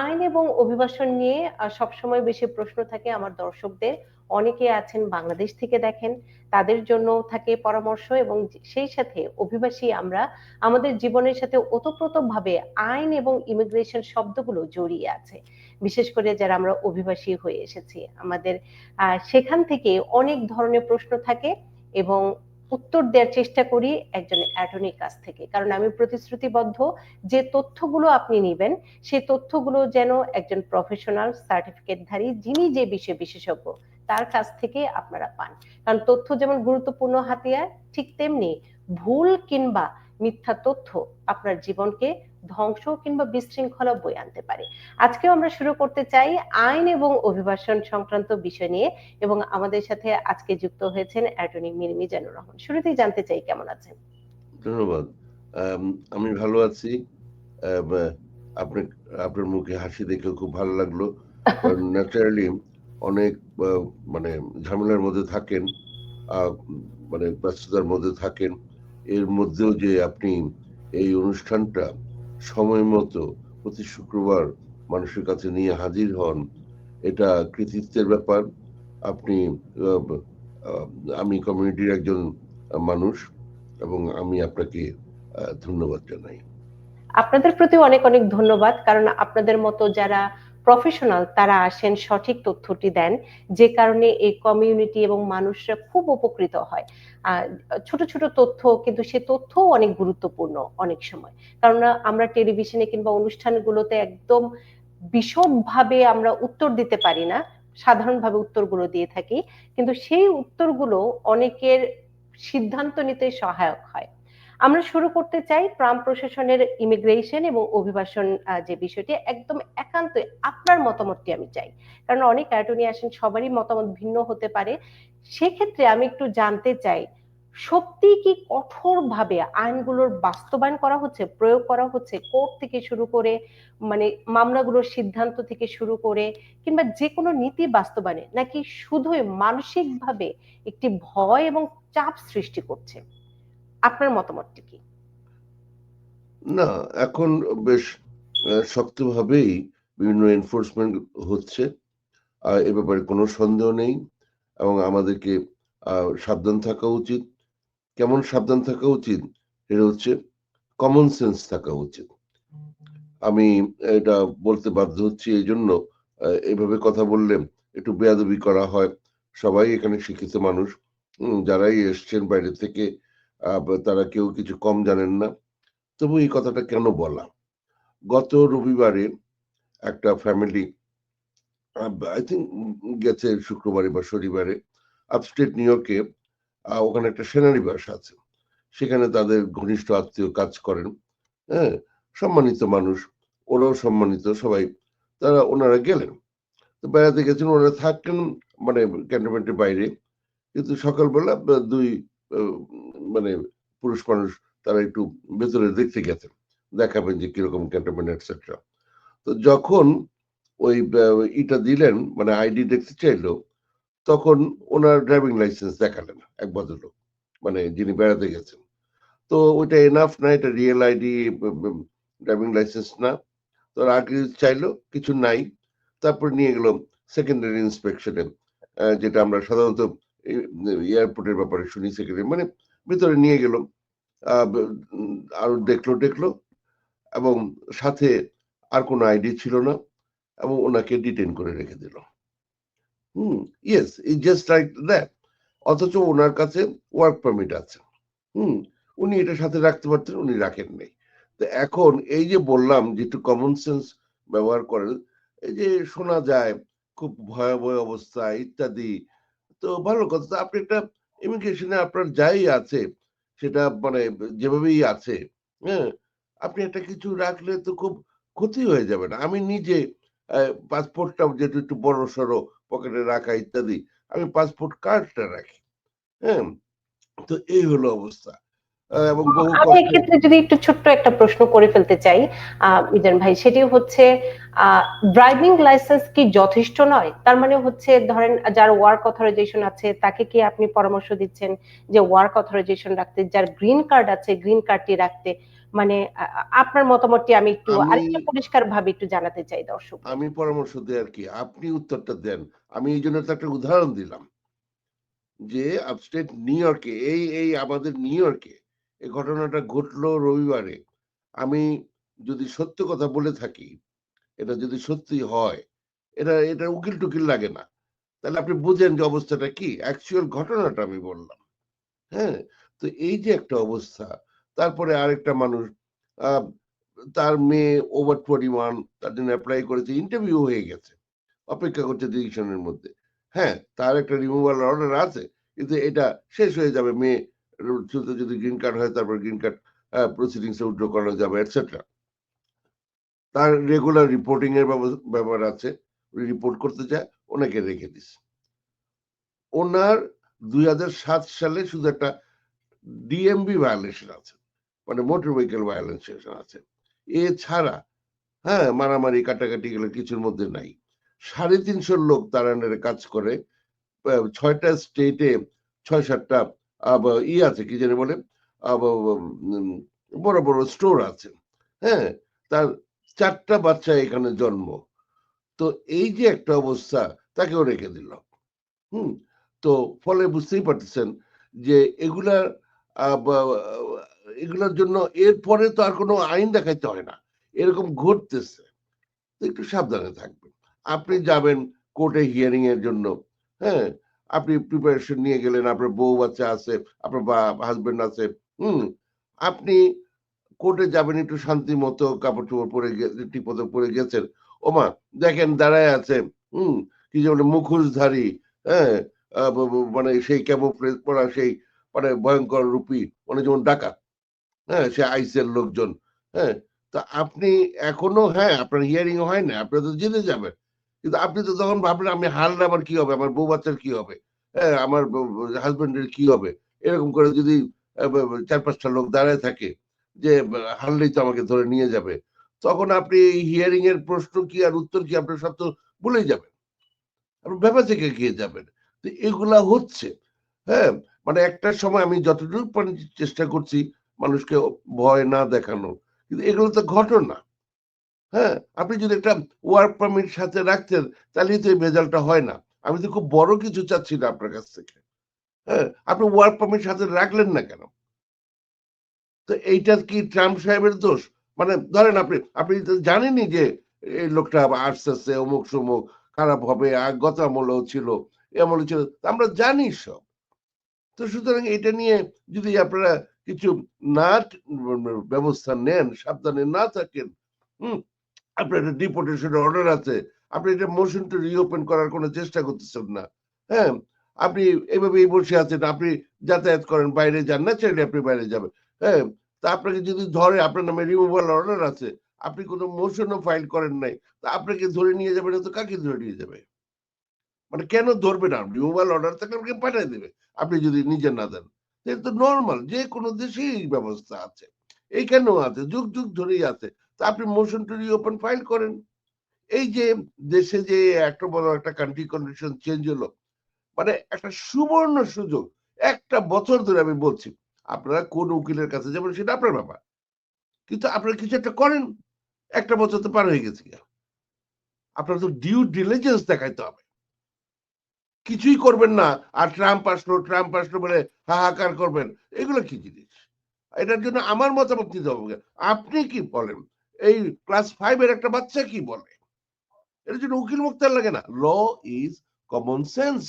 আইন এবং অভিবাসন নিয়ে সবসময় বেশি প্রশ্ন থাকে আমার দর্শকদের। অনেকে আছেন বাংলাদেশ থেকে দেখেন, তাদের জন্য থাকে পরামর্শ এবং সেই সাথে অভিবাসী আমরা আমাদের জীবনের সাথে ওতপ্রোত ভাবে আইন এবং ইমিগ্রেশন শব্দগুলো জড়িয়ে আছে। বিশেষ করে যারা আমরা অভিবাসী হয়ে এসেছি। আমাদের সেখান থেকে অনেক ধরনের প্রশ্ন থাকে এবং উত্তর দেওয়ার চেষ্টা করি একজন অ্যাটর্নির কাছ থেকে। কারণ আমি প্রতিশ্রুতিবদ্ধ যে তথ্যগুলো আপনি নেবেন, সেই তথ্যগুলো যেন একজন প্রফেশনাল সার্টিফিকেটধারী যিনি যে বিষয়ে বিশেষজ্ঞ, তার কাছ থেকে আপনারা পান। কারণ তথ্য যেমন গুরুত্বপূর্ণ হাতিয়ার, ঠিক তেমনি ভুল কিংবা মিথ্যা তথ্য আপনার জীবনকে ধ্বংস কিংবা বিশৃঙ্খলা বই আনতে পারে। আজকেও আমরা শুরু করতে চাই আইন এবং অভিবাসন সংক্রান্ত বিষয় নিয়ে এবং আমাদের সাথে আজকে যুক্ত হয়েছেন অ্যাটর্নি মিরমি জানুর রহমান। শুরুতেই জানতে চাই কেমন আছেন? ধন্যবাদ। আমি ভালো আছি। আপনি আপনার মুখে হাসি দেখে খুব ভালো লাগল। ন্যাচারালি অনেক মানে ঝামেলার মধ্যে থাকেন মানে ব্যস্ততার মধ্যে থাকেন। এর মধ্যেও যে আপনি এই অনুষ্ঠানটা সময় মতো প্রতি শুক্রবার মানুষের কাছে নিয়ে হাজির হন। এটা কৃতিত্বের ব্যাপার। আপনি আমি কমিউনিটির একজন মানুষ এবং আমি আপনাকে ধন্যবাদ জানাই। আপনাদের প্রতি অনেক অনেক ধন্যবাদ। কারণ আপনাদের মতো যারা প্রফেশনাল তারা আসেন, সঠিক তথ্যটি দেন, যে কারণে এই কমিউনিটি এবং মানুষরা খুব উপকৃত হয়। ছোট ছোট তথ্য, কিন্তু সে তথ্যও অনেক গুরুত্বপূর্ণ অনেক সময়। কারণ আমরা টেলিভিশনে কিংবা অনুষ্ঠানগুলোতে একদম বিশদভাবে আমরা উত্তর দিতে পারি না, সাধারণভাবে উত্তরগুলো দিয়ে থাকি, কিন্তু সেই উত্তরগুলো অনেকের সিদ্ধান্ত নিতে সহায়ক হয়। আমরা শুরু করতে চাই ট্রাম্প প্রশাসনের ইমিগ্রেশন এবং অভিবাসন যে বিষয়টি, একদম একান্ত আপনার মতামতটি আমি চাই। কারণ অনেক অ্যাটর্নি আসেন সবারই মতামত ভিন্ন হতে পারে। সেক্ষেত্রে আমি একটু জানতে চাই, সত্যি কি কঠোরভাবে আইনগুলোর বাস্তবায়ন করা হচ্ছে, প্রয়োগ করা হচ্ছে কোর্ট থেকে শুরু করে মানে মামলাগুলোর সিদ্ধান্ত থেকে শুরু করে, কিংবা যে কোনো নীতি বাস্তবায়নে, নাকি শুধুই মানসিকভাবে একটি ভয় এবং চাপ সৃষ্টি করছে? আপনার মতামতটি কি? না, এখন বেশ শক্তভাবেই বিভিন্ন এনফোর্সমেন্ট হচ্ছে এ ব্যাপারে কোনো সন্দেহ নেই, এবং আমাদেরকে সাবধান থাকা উচিত। কেমন সাবধান থাকা উচিত? এটা হচ্ছে কমন সেন্স থাকা উচিত। আমি এটা বলতে বাধ্য হচ্ছি, এই জন্য এইভাবে কথা বললে একটু বেয়াদবি করা হয়। সবাই এখানে শিক্ষিত মানুষ। যারাই এসছেন বাইরে থেকে তারা কেউ কিছু কম জানেন না। তবু এই কথাটা কেন বলা? গত রবিবারে একটা ফ্যামিলি আই থিঙ্ক গেছে শুক্রবারে বা শনিবারে আপস্টেট নিউ ইয়র্কে ওখানে একটা সেনানিবাস আছে। সেখানে তাদের ঘনিষ্ঠ আত্মীয় কাজ করেন। হ্যাঁ সম্মানিত মানুষ, ওরাও সম্মানিত, সবাই, তারা ওনারা গেলেন। তো বেড়াতে গেছেন, ওনারা থাকেন মানে ক্যান্টনমেন্টের বাইরে। কিন্তু সকালবেলা দুই মানে পুরুষ মানুষ তারা একটু ভেতরে দেখতে গেছেন দেখাবেন যে কীরকম ক্যান্টনমেন্ট এটসেট্রা তো যখন ওই ইটা দিলেন মানে আইডি দেখতে চাইলো, তখন ওনার ড্রাইভিং লাইসেন্স দেখালেন এক ভদ্রলোক মানে যিনি বেড়াতে গেছেন। তো ওইটা এনাফ না, এটা রিয়েল আইডি ড্রাইভিং লাইসেন্স না। তো আগে চাইলো? কিছু নাই। তারপর নিয়ে গেল সেকেন্ডারি ইন্সপেকশনে যেটা আমরা সাধারণত এয়ারপোর্টের ব্যাপারে শুনি সেক্রেটারি মানে ভিতরে নিয়ে গেল আর দেখল দেখল এবং সাথে আর কোনো আইডি ছিল না এবং ওনাকে ডিটেন করে রেখে দিল। হুম yes it just like that অথচ ওনার কাছে ওয়ার্ক পারমিট আছে। হুম, উনি এটা সাথে রাখতে পারতেন, উনি রাখেন নেই। তো এখন এই যে বললাম যে একটু কমন সেন্স ব্যবহার করেন, এই যে শোনা যায় খুব ভয়াবহ অবস্থা ইত্যাদি, তো ভালো কথা আপনি একটা ইমিগ্রেশনে আপনার যাই আছে, সেটা মানে যেভাবেই আছে হ্যাঁ? আপনি একটা কিছু রাখলে তো খুব ক্ষতি হয়ে যাবে না। আমি নিজে পাসপোর্টটা যেহেতু একটু বড় সড়ো পকেটে রাখা ইত্যাদি, আমি পাসপোর্ট কার্ডটা রাখি হ্যাঁ? তো এই হলো অবস্থা। আমি এক্ষেত্রে যদি একটু ছোট্ট একটা প্রশ্ন করে ফেলতে চাই মিজান ভাই সেটি হচ্ছে ড্রাইভিং লাইসেন্স কি যথেষ্ট নয়? তার মানে হচ্ছে ধরেন যার ওয়ার্ক অথরাইজেশন আছে তাকে কি আপনি পরামর্শ দিচ্ছেন যে ওয়ার্ক অথরাইজেশন রাখতে যার গ্রিন কার্ড আছে গ্রিন কার্ডটি রাখতে? মানে আপনার মতামতটি আমি একটু আরেকটু পরিষ্কার ভাবে একটু জানাতে চাই দর্শক। আমি পরামর্শ দেই আর কি। আপনি উত্তরটা দেন। আমি এই জন্য তো একটা উদাহরণ দিলাম। যে আপস্টেট নিউ ইয়র্কে এই এই আমাদের নিউ ইয়র্কে এই ঘটনাটা ঘটলো রবিবারে। আমি যদি সত্য কথা বলে থাকি, এটা যদি সত্যি হয়, এটা এটা উকিল টুকিল লাগে না। তাহলে আপনি বুঝেন যে অবস্থাটা কি অ্যাকচুয়াল ঘটনাটা আমি বললাম। হ্যাঁ? তো এই যে একটা অবস্থা, তারপরে আরেকটা মানুষ তার মেয়ে ওভার টোয়েন্টি ওয়ান তার জন্য অ্যাপ্লাই করেছে ইন্টারভিউ হয়ে গেছে, অপেক্ষা করছে ডিসিশনের মধ্যে। হ্যাঁ তার একটা রিমুভাল অর্ডার আছে, কিন্তু এটা শেষ হয়ে যাবে, মেয়ে শুধু যদি গ্রিন কার্ড হয়, তারপর গ্রিন কার্ড প্রসিডিংস উইথড্র করা যাবে এটসেট্রা তার রেগুলার রিপোর্টিং এর ব্যাপার আছে রিপোর্ট করতে চায়, ওনাকে রেখে দিস। ওনার দুই সালে শুধু একটা ডিএমবি ভায়োলেশন আছে মানে মোটর ভেহিকেল ভায়োলেশন আছে। এছাড়া হ্যাঁ মারামারি, কাটাকাটি গেলে কিছুর মধ্যে নাই। সাড়ে তিনশো লোক তার আন্ডারে কাজ করে ছয়টা স্টেটে ছয় সাতটা ই আছে কি জানি বলে? বড় বড় স্টোর আছে। হ্যাঁ তার চারটা বাচ্চা এখানে জন্ম। তো এই যে একটা অবস্থা, তাকেও রেখে দিল। হুম, তো ফলে বুঝতেই পারতেছেন যে এগুলার এগুলোর জন্য এরপরে তো আর কোনো আইন দেখাইতে হয় না। এরকম ঘটতেছে। একটু সাবধানে থাকবেন। আপনি যাবেন কোর্টে হিয়ারিং এর জন্য। হ্যাঁ আপনি প্রিপারেশন নিয়ে গেলেন, আপনার বউ বাচ্চা আছে, আপনার বা হাজবেন্ড আছে, হুম, আপনি কোর্টে যাবেন, একটু শান্তি মতো কাপড় চোপড় পরে ঠিক মতো পরে গেছেন। ওমা, দেখেন দাঁড়ায় আছে, হুম, কি যে বলে মুখোশধারী হ্যাঁ মানে সেই ক্যামোফ্লেজ পরা, সেই মানে ভয়ঙ্কর রূপী মানে যেমন ডাকাত হ্যাঁ সে আইসের লোকজন হ্যাঁ তা আপনি এখনও হ্যাঁ আপনার হিয়ারিং হয় না আপনি তো জেনে যাবেন। কিন্তু আপনি তো তখন ভাবলেন, আমি হারলে আমার কি হবে? আমার বউ বাচ্চার কি হবে? হ্যাঁ আমার হাজবেন্ডের কি হবে? এরকম করে যদি চার পাঁচটা লোক দাঁড়ায় থাকে যে হারলেই তো আমাকে ধরে নিয়ে যাবে। তখন আপনি হিয়ারিং এর প্রশ্ন কি আর উত্তর কি আপনার সব তো ভুলেই যাবেন। আপনি ব্যাপার থেকে গিয়ে যাবেন। তো এগুলা হচ্ছে হ্যাঁ? মানে একটা সময় আমি যতটুকু চেষ্টা করছি মানুষকে ভয় না দেখানো, কিন্তু এগুলো তো ঘটনা। হ্যাঁ আপনি যদি একটা ওয়ার্ক পারমিট সাথে রাখতেন, তাহলেই তো এই ভেজালটা হয় না। আমি তো খুব বড় কিছু চাচ্ছি না আপনার কাছ থেকে। হ্যাঁ আপনি ওয়ার্ক পারমিট সাথে রাখলেন না কেন? তো এইটা কি ট্রাম্প সাহেবের দোষ? মানে ধরেন আপনি আপনি তো জানেনই যে এই লোকটা আস্তে আস্তে অমুক সমুক, খারাপ হবে গত আমলেও ছিল এ আমলে ছিল আমরা জানি সব। তো সুতরাং এটা নিয়ে যদি আপনারা কিছু না ব্যবস্থা নেন, সাবধানে না থাকেন, হুম আপনার একটা ডিপোর্টেশনের অর্ডার আছে, আপনি এটা মোশনটা রিওপেন করার কোনো চেষ্টা করতেছেন না। হ্যাঁ আপনি এভাবেই বসে আছেন, আপনি যাতায়াত করেন, বাইরে যান না চাইলে আপনি বাইরে যাবেন। হ্যাঁ তা আপনাকে যদি ধরে, আপনার নামে রিমুভাল অর্ডার আছে, আপনি কোনো মোশনও ফাইল করেন নাই, তা আপনাকে ধরে নিয়ে যাবে না তো কাকে ধরে নিয়ে যাবে? মানে কেন ধরবে না? রিমুভাল অর্ডার থাকলে আপনাকে পাঠিয়ে দেবে, আপনি যদি নিজে না দেন। এটা তো নর্মাল যে কোনো দেশেই ব্যবস্থা আছে। এইখানেও আছে, যুগ যুগ ধরেই আছে। তা আপনি মোশন টু রিওপেন ফাইল করেন। এই যে দেশে যে একটা বড় একটা কান্ট্রি কন্ডিশন চেঞ্জ হলো মানে একটা সুবর্ণ সুযোগ, একটা বছর ধরে আমি বলছি, আপনারা কোন উকিলের কাছে যাবেন সেটা আপনার ব্যাপার। কিন্তু আপনারা কিছু একটা করেন, একটা বছর তো পার হয়ে গেছে। আপনার তো ডিউ ডিলিজেন্স দেখাইতে হবে। কিছুই করবেন না, আর ট্রাম্প আসলো ট্রাম্প আসলো বলে হাহাকার করবেন, এগুলো কি জিনিস? এটার জন্য আমার মতামত নিতে হবে। আপনি কি বলেন? এই ক্লাস ফাইভ এর একটা বাচ্চা কি বলে? এটার জন্য উকিল মুক্তার লাগে না ল ইজ কমন সেন্স